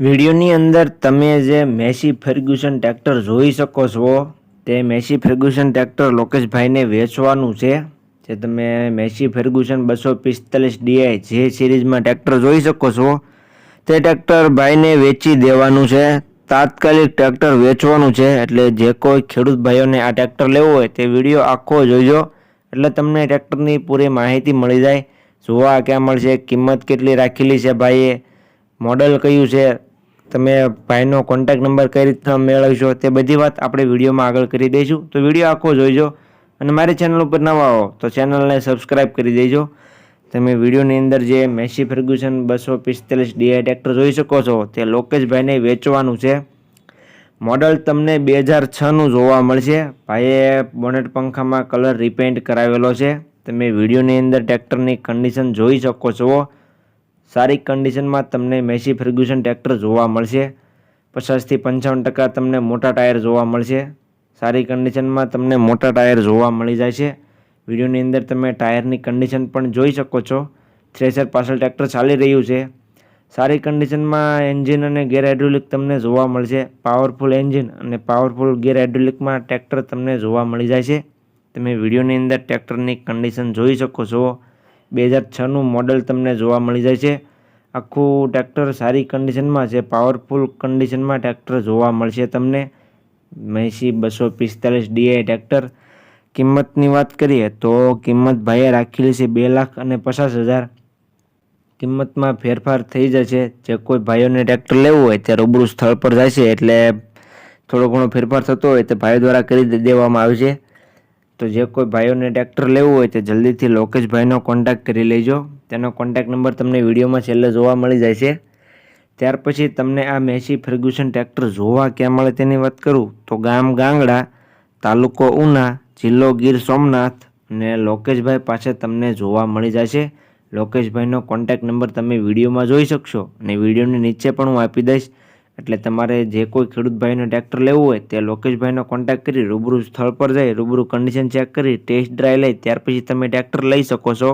વિડીયોની અંદર તમે જે મેસી ફર્ગ્યુસન ટ્રેક્ટર જોઈ શકો છો, તે મેસી ફર્ગ્યુસન ટ્રેક્ટર લોકેશભાઈને વેચવાનું છે, જે તમે મેસી ફર્ગ્યુસન બસો પિસ્તાલીસ ડીઆઈ જે સિરીઝમાં ટ્રેક્ટર જોઈ શકો છો. તે ટ્રેક્ટર ભાઈને વેચી દેવાનું છે, તાત્કાલિક ટ્રેક્ટર વેચવાનું છે, એટલે જે કોઈ ખેડૂત ભાઈઓને આ ટ્રેક્ટર લેવું હોય તે વીડિયો આખો જોઈજો એટલે તમને ટ્રેક્ટરની પૂરી માહિતી મળી જાય. જોવા ક્યાં મળશે, કિંમત કેટલી રાખેલી છે ભાઈએ, મોડલ કયું છે તમે ભાઈનો કોન્ટેક્ટ નંબર કઈ રીતના મેળવશો તે બધી વાત આપણે વિડીયોમાં આગળ કરી દઈશું. તો વીડિયો આખો જોઈજો અને મારી ચેનલ ઉપર નવા હો તો ચેનલને સબસ્ક્રાઈબ કરી દેજો. તમે વિડીયોની અંદર જે મેસી ફર્ગ્યુસન બસો પિસ્તાલીસ ડીઆઈ ટ્રેક્ટર જોઈ શકો છો તે લોકેશભાઈને વેચવાનું છે. મોડલ તમને બે હજાર છનું જોવા મળશે. ભાઈએ બોનેટ પંખામાં કલર રિપેન્ટ કરાવેલો છે. તમે વિડીયોની અંદર ટ્રેક્ટરની કન્ડિશન જોઈ શકો છો. સારી કન્ડિશનમાં તમને મેસી ફર્ગ્યુસન ટ્રેક્ટર જોવા મળશે. પચાસથી પંચાવન ટકા તમને મોટા ટાયર જોવા મળશે. સારી કન્ડિશનમાં તમને મોટા ટાયર જોવા મળી જાય છે. વિડીયોની અંદર તમે ટાયરની કન્ડિશન પણ જોઈ શકો છો. થ્રેસર પાછળ ટ્રેક્ટર ચાલી રહ્યું છે. સારી કન્ડિશનમાં એન્જિન અને ગેર હાઇડ્રોલિક તમને જોવા મળશે. પાવરફુલ એન્જિન અને પાવરફુલ ગેર હાઇડ્રોલિકમાં ટ્રેક્ટર તમને જોવા મળી જાય છે. તમે વિડીયોની અંદર ટ્રેક્ટરની કન્ડિશન જોઈ શકો છો. બે હજાર છનું મોડલ તમને જોવા મળી જાય છે. આખું ટ્રેક્ટર સારી કન્ડિશનમાં છે પાવરફુલ કન્ડિશનમાં ટ્રેક્ટર જોવા મળશે તમને. મેસી બસો પિસ્તાલીસ ડીઆઈ ટ્રેક્ટર કિંમતની વાત કરીએ તો કિંમત ભાઈએ રાખેલી છે બે લાખ અને પચાસ હજાર. કિંમતમાં ફેરફાર થઈ જશે. જે કોઈ ભાઈઓને ટ્રેક્ટર લેવું હોય તે રૂબરૂ સ્થળ પર જાય છે, એટલે થોડો ઘણો ફેરફાર થતો હોય તે ભાઈઓ દ્વારા કરી દેવામાં આવશે. તો જે કોઈ ભાઈઓને ટ્રેક્ટર લેવું હોય તે જલ્દીથી લોકેશભાઈનો કોન્ટેક્ટ કરી લેજો. તેનો કોન્ટેક્ટ નંબર તમને વિડીયોમાં છેલ્લે જોવા મળી જાય છે. ત્યાર પછી તમને આ મેસી ફર્ગ્યુસન ટ્રેક્ટર જોવા ક્યાં મળે તેની વાત કરું તો ગામ ગાંગડા, તાલુકો ઉના, જિલ્લો ગીર સોમનાથ અને લોકેશભાઈ પાસે તમને જોવા મળી જશે લોકેશભાઈનો કોન્ટેક્ટ નંબર તમે વિડીયોમાં જોઈ શકશો અને વિડીયોની નીચે પણ હું આપી દઈશ. એટલે તમારે જે કોઈ ખેડૂતભાઈનું ટ્રેક્ટર લેવું હોય તે લોકેશભાઈનો કોન્ટેક્ટ કરી રૂબરૂ સ્થળ પર જઈ રૂબરૂ કન્ડિશન ચેક કરી ટેસ્ટ ડ્રાઈવ લઈ ત્યાર પછી તમે ટ્રેક્ટર લઈ શકો છો.